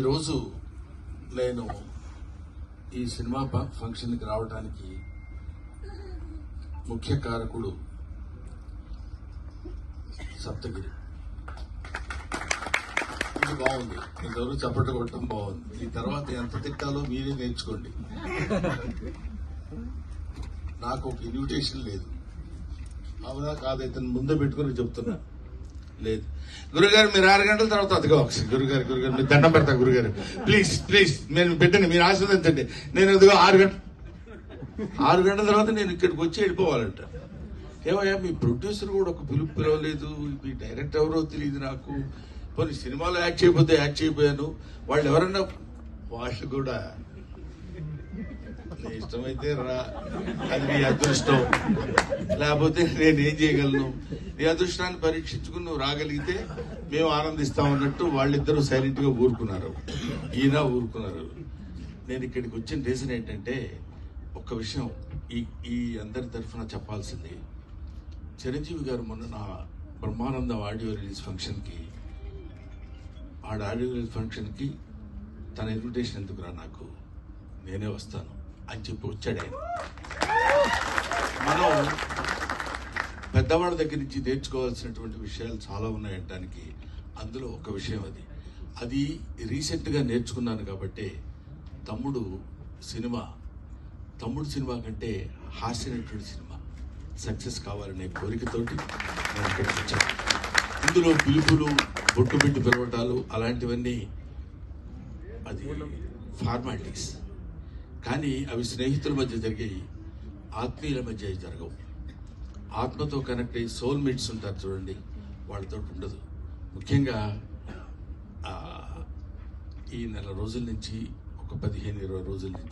ఈరోజు నేను ఈ సినిమా ఫంక్షన్కి రావడానికి ముఖ్య కారకుడు సప్తగిరి. ఇది బాగుంది. ఇంతవరకు చప్పట్లు కొట్టడం బాగుంది. ఈ తర్వాత ఎంత తిట్టాలో మీరే నేర్చుకోండి. నాకు ఒక ఇన్విటేషన్ లేదు. అవునా కాదు? ఇతను ముందే పెట్టుకుని చెప్తున్నా. లేదు. గురుగారు మీరు ఆరు గంటల తర్వాత అదిగో ఒకసారి గురుగారు గురుగారు మీరు దండం పెడతా గురుగారు. ప్లీజ్ ప్లీజ్ నేను పెట్టండి మీరు ఆశీర్వదించండి. నేను ఇదిగో ఆరు గంటల ఆరు గంటల తర్వాత నేను ఇక్కడికి వచ్చి వెళ్ళిపోవాలంట. ఏమయ్యా మీ ప్రొడ్యూసర్ కూడా ఒక పిలుపు పిలవలేదు. మీ డైరెక్టర్ ఎవరో తెలియదు నాకు. కొన్ని సినిమాలో యాక్ట్ చేయకపోతే యాక్ట్ చేయబోయాను వాళ్ళు ఎవరన్నా వాళ్ళు కూడా నీ ఇష్టమైతే రా. అది నీ అదృష్టం. లేకపోతే నేను ఏం చేయగలను? నీ అదృష్టాన్ని పరీక్షించుకుని నువ్వు రాగలిగితే మేము ఆనందిస్తాం అన్నట్టు వాళ్ళిద్దరూ సైలెంట్గా ఊరుకున్నారు. ఈయన ఊరుకున్నారు. నేను ఇక్కడికి వచ్చిన రీజన్ ఏంటంటే ఒక్క విషయం ఈ ఈ అందరి తరఫున చెప్పాల్సింది. చిరంజీవి గారు మొన్న నా బ్రహ్మానందం ఆడియో రిలీజ్ ఫంక్షన్కి ఆడ ఆడియో రిలీజ్ ఫంక్షన్కి తన ఇన్విటేషన్ ఎందుకు రా నాకు? నేనే వస్తాను. అని చెప్పి వచ్చాడు ఆయన. మనం పెద్దవాళ్ళ దగ్గర నుంచి నేర్చుకోవాల్సినటువంటి విషయాలు చాలా ఉన్నాయంటానికి అందులో ఒక విషయం అది. అది రీసెంట్గా నేర్చుకున్నాను కాబట్టి తమ్ముడు సినిమా తమ్ముడు సినిమా కంటే హాస్యనటువంటి సినిమా సక్సెస్ కావాలనే కోరికతోటి నేను ఇందులో పిలుపులు బొట్టు పెట్టి పిలవటాలు అలాంటివన్నీ అది ఫార్మాలిటీస్. కానీ అవి స్నేహితుల మధ్య జరిగాయి ఆత్మీయుల మధ్య జరగవు. ఆత్మతో కనెక్ట్ అయ్యి సోల్ మీట్స్ ఉంటారు చూడండి వాళ్ళతో ఉండదు. ముఖ్యంగా ఈ నెల రోజుల నుంచి ఒక పదిహేను ఇరవై రోజుల నుంచి